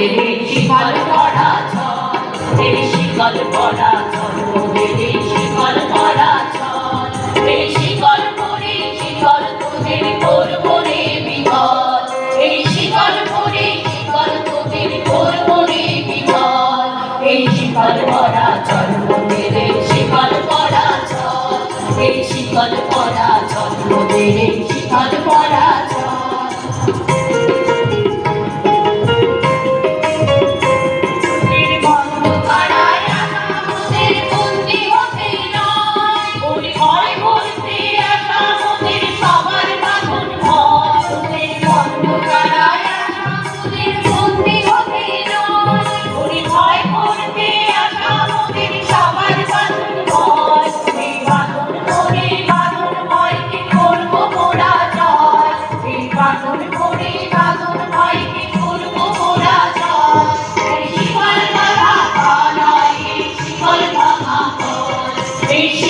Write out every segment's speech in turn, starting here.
মোহেরে শিকল পড়া ছল রে শিকল পড়া ছল মোহেরে শিকল পড়া ছল রে শিকল পড়ে শিকল তোদের করব রে বিকল। এই শিকল পড়ে শিকল তোদের করব রে বিকল। এই শিকল পড়া ছল মোহেরে শিকল পড়া ছল রে শিকল পড়া ছল মোহেরে Ancient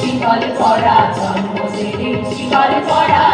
শিকার করা জন্ম শিকার করা